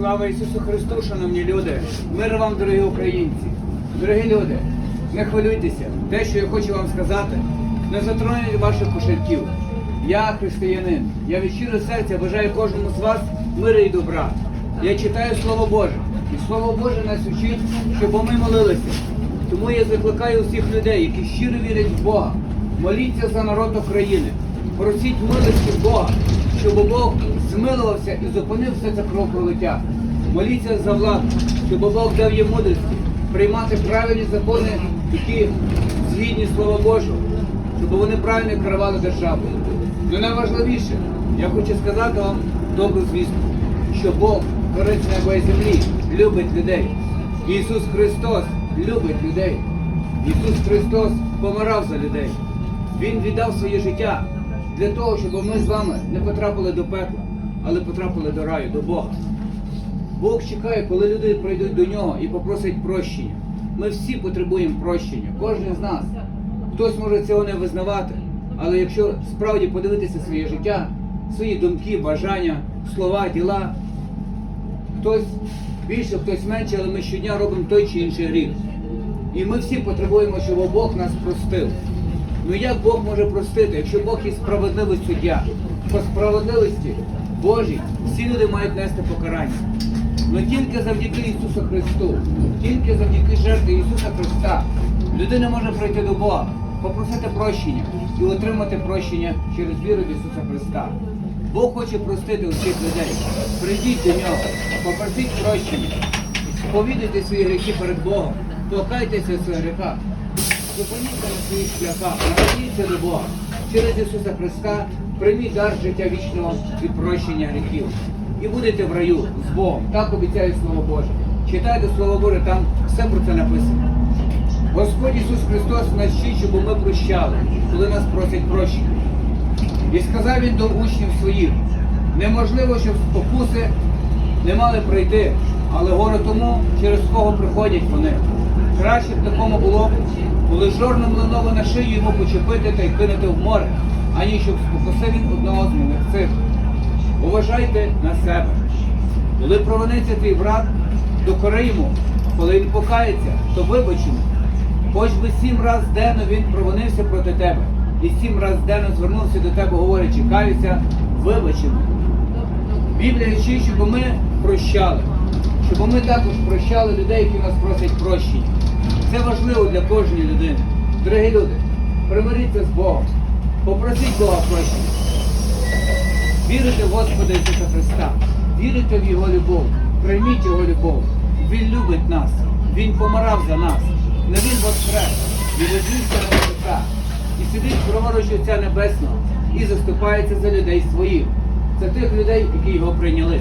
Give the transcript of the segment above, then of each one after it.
Слава Ісусу Христу, шановні люди! Мир вам, дорогі українці! Дорогі люди, не хвилюйтеся. Те, що я хочу вам сказати, не затроне ваших кошельків. Я християнин. Я від щирого серця бажаю кожному з вас миру і добра. Я читаю Слово Боже. І Слово Боже нас учить, щоб ми молилися. Тому я закликаю усіх людей, які щиро вірять в Бога. Моліться за народ України. Просіть милості Бога, щоб Бог змилувався і зупинив все це кровопролиття. Моліться за владу, щоб Бог дав їм мудрості приймати правильні закони, які згідні Слова Божого, щоб вони правильно керували державою. Ну найважливіше, я хочу сказати вам добру звістку, що Бог, творець неба і землі, любить людей. Ісус Христос любить людей. Ісус Христос помирав за людей. Він віддав своє життя для того, щоб ми з вами не потрапили до пекла, але потрапили до раю, до Бога. Бог чекає, коли люди прийдуть до нього і попросять прощення. Ми всі потребуємо прощення, кожен з нас. Хтось може цього не визнавати, але якщо справді подивитися своє життя, свої думки, бажання, слова, діла, хтось більше, хтось менше, але ми щодня робимо той чи інший гріх. І ми всі потребуємо, щоб Бог нас простив. Ну як Бог може простити, якщо Бог є справедливий суддя? По справедливості Божій всі люди мають нести покарання. Ну тільки завдяки Ісусу Христу, тільки завдяки жертві Ісуса Христа людина може прийти до Бога, попросити прощення і отримати прощення через віру в Ісуса Христа. Бог хоче простити усіх людей. Прийдіть до нього, попросіть прощення, сповідайте свої гріхи перед Богом, покайтеся своїх гріхах. Зупиніться на своїх шляхах, наверніться до Бога. Через Ісуса Христа прийміть дар життя вічного і прощення гріхів. І будете в раю з Богом. Так обіцяє Слово Боже. Читайте Слово Боже, там все про це написано. Господь Ісус Христос нас вчить, щоб ми прощали, коли нас просять прощення. І сказав він до учнів своїх, неможливо, щоб спокуси не мали прийти, але горе тому, через кого приходять вони. Краще б такому було, коли жорну млинову на шию йому почепити та й кинути в море, ані щоб спокусив він одного з мене цих. Уважайте на себе. Коли провиниться твій брат, докори йому, коли він покається, то вибач йому. Хоч би сім раз денно він провинився проти тебе, і сім раз денно звернувся до тебе, говорячи, каюся, вибач йому. Біблія вчить, щоб ми прощали, щоб ми також прощали людей, які нас просять прощення. Це важливо для кожної людини. Дорогі люди, примиріться з Богом, попросіть Бога прощення. Вірите в Господа Ісуса Христа, вірите в Його любов, прийміть Його любов. Він любить нас, Він помирав за нас, не Він воскрес, і возвівся на небеса, і сидить праворуч Отця Небесного і заступається за людей своїх. Це тих людей, які його прийняли.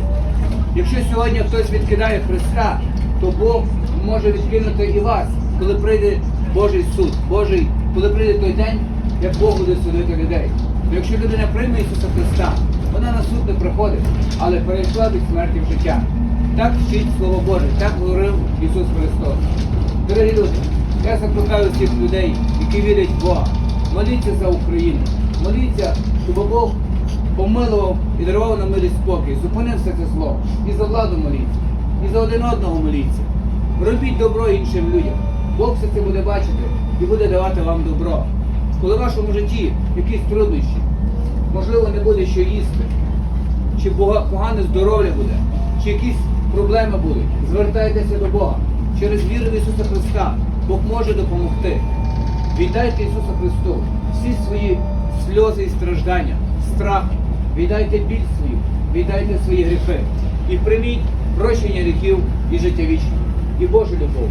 Якщо сьогодні хтось відкидає Христа, то Бог може відкинути і вас, коли прийде Божий суд, Божий, коли прийде той день, як Бог буде судити людей. То якщо людина прийме Ісуса Христа, вона на суд не приходить, але перейшла від смерті в життя. Так вчить Слово Боже, так говорив Ісус Христос. Дорогі люди, я закликаю всіх людей, які вірять в Бога. Моліться за Україну. Моліться, щоб Бог помилував і дарував нам мир і спокій, зупинив все це зло. І за владу моліться, і за один одного моліться. Робіть добро іншим людям. Бог все це буде бачити і буде давати вам добро. Коли в вашому житті якісь труднощі, можливо, не буде що їсти, чи погане здоров'я буде, чи якісь проблеми будуть, звертайтеся до Бога. Через віру в Ісуса Христа Бог може допомогти. Віддайте Ісусу Христу всі свої сльози і страждання, страх. Віддайте біль свою, віддайте свої гріхи і прийміть прощення гріхів і життя вічне, і Божу любов.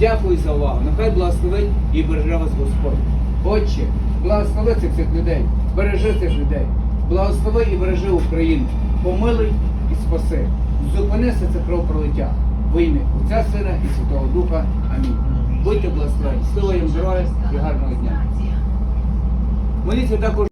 Дякую за увагу. Нехай благословить і береже вас Господь. Отче, благослови цих всіх людей, бережи цих людей, благослови і бережи Україну, помилуй і спаси. Зупини все це кровопролиття. Во ім'я Отця Сина і Святого Духа. Амінь. Будьте благословені. Сила їм здоров'я і гарного дня. Моліться також.